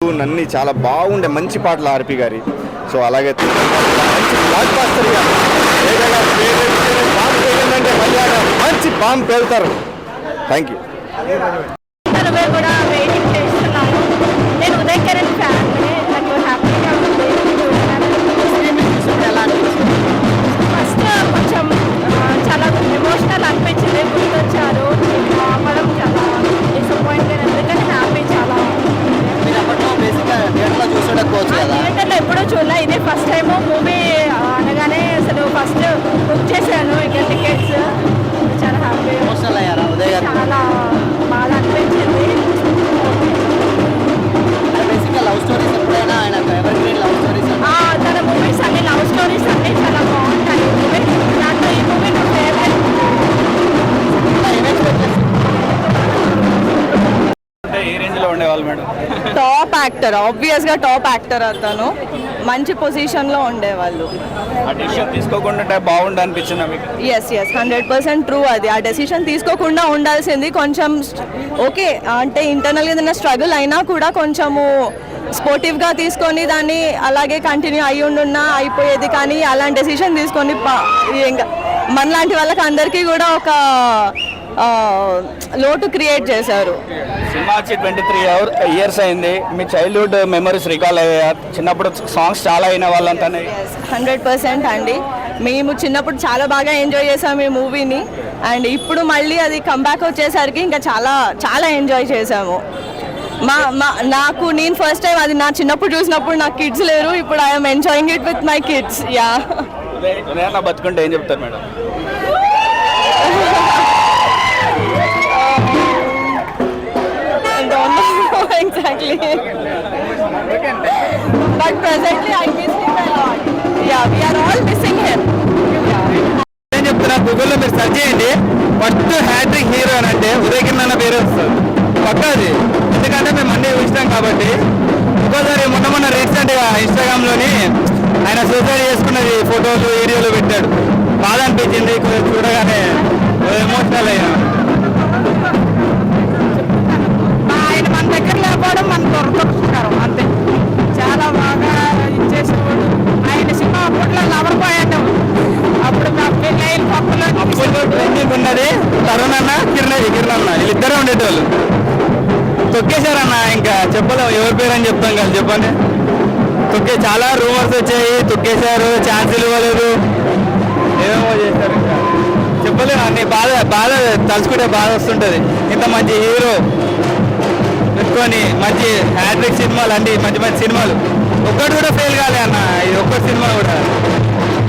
నన్ని చాలా బాగుండే మంచి పాటలు ఆర్పి గారి. సో అలాగే మంచి బాంబు మంచి పేలుతారు థ్యాంక్ యూ నేను ఉదయకరణ్ చూడలే ఇదే ఫస్ట్ టైం మూవీ అనగానే అసలు ఫస్ట్ బుక్ చేశాను ఇక టికెట్స్ చాలా హ్యాపీ చాలా బాగా అనిపించింది. బేసిక్గా లవ్ స్టోరీస్ ఎప్పుడైనా ఆయన ఎవర్ గ్రీన్ లవ్ స్టోరీస్ ఆ, తన మూవీస్ అన్ని లవ్ స్టోరీస్ అన్ని చాలా బాగుంటాయి. మూవీ దాంట్లో ఈ మూవీ నా ఫేవరెట్ టాప్ యాక్టర్ ఆబ్వియస్గా టాప్ యాక్టర్ అతను. మంచి పొజిషన్లో ఉండేవాళ్ళు. ఆ డిసిషన్ తీసుకోకుండా బాగుండు అనిపించింది మీకు? Yes yes hundred percent true అది. ఆ డెసిషన్ తీసుకోకుండా ఉండాల్సింది కొంచెం ఓకే అంటే ఇంటర్నల్ ఏదైనా స్ట్రగుల్ అయినా కూడా కొంచెము స్పోర్టివ్గా తీసుకొని దాన్ని అలాగే కంటిన్యూ అయి ఉండున్నా అయిపోయేది. కానీ అలాంటి డెసిషన్ తీసుకొని ప- ఇంకా మనలాంటి వాళ్ళకి అందరికీ కూడా ఒక లోటు క్రియేట్ చేశారు. సినిమా వచ్చి ట్వంటీ త్రీ అవర్ ఇయర్స్ అయింది. మీ చైల్డ్హుడ్ మెమరీస్ రికాల్ అయ్యాయి? చిన్నప్పుడు సాంగ్స్ చాలా అయిన వాళ్ళంతానే. హండ్రెడ్ పర్సెంట్ అండి. మేము చిన్నప్పుడు చాలా బాగా ఎంజాయ్ చేసాము ఈ మూవీని. అండ్ ఇప్పుడు మళ్ళీ అది కంబ్యాక్ వచ్చేసరికి ఇంకా చాలా చాలా ఎంజాయ్ చేసాము మా మా నాకు నేను ఫస్ట్ టైం అది నా చిన్నప్పుడు చూసినప్పుడు నాకు కిడ్స్ లేరు. ఇప్పుడు I'm enjoying it with my kids yeah బతుకుంటే ఏం చెప్తారు madam? Presently presently I miss a lot. Yeah, we are all missing him. నేను చెప్తున్నా? గూగుల్లో మీరు సెర్చ్ చేయండి. ఫస్ట్ హ్యాట్రిక్ హీరో అని అంటే ఉదయ్ అన్న పేరు వస్తుంది. పక్క అది? ఎందుకంటే మేము అన్నీ చూసినాం కాబట్టి. ఇంకోసారి మొన్న మొన్న రీసెంట్గా ఇన్స్టాగ్రామ్లోని ఆయన సూసైడ్ చేసుకున్నది ఫోటోలు వీడియోలు పెట్టాడు. బాధ అనిపించింది. కొంచెం చూడగానే ఎమోషనల్ అయ్యాను. తరుణ్ అన్న కిరణ్ కిరణ్ అన్న వీళ్ళిద్దరే ఉండేటోళ్ళు. తొక్కేశారన్న ఇంకా చెప్పలేము ఎవరి పేరు అని చెప్తాం కదా చెప్పండి. తొక్కే చాలా రూమర్స్ వచ్చాయి తొక్కేశారు ఛాన్సులు ఇవ్వలేదు. ఏమేమో చేశారు ఇంకా. చెప్పలేము అన్ని బాధ బాధ తలుచుకుంటే బాధ వస్తుంటుంది. ఇంత మంచి హీరో పెట్టుకొని మంచి హ్యాట్రిక్ సినిమాలు అండి మంచి మంచి సినిమాలు. ఒక్కటి కూడా ఫెయిల్ కాలే అన్న ఇది ఒక్క సినిమా కూడా.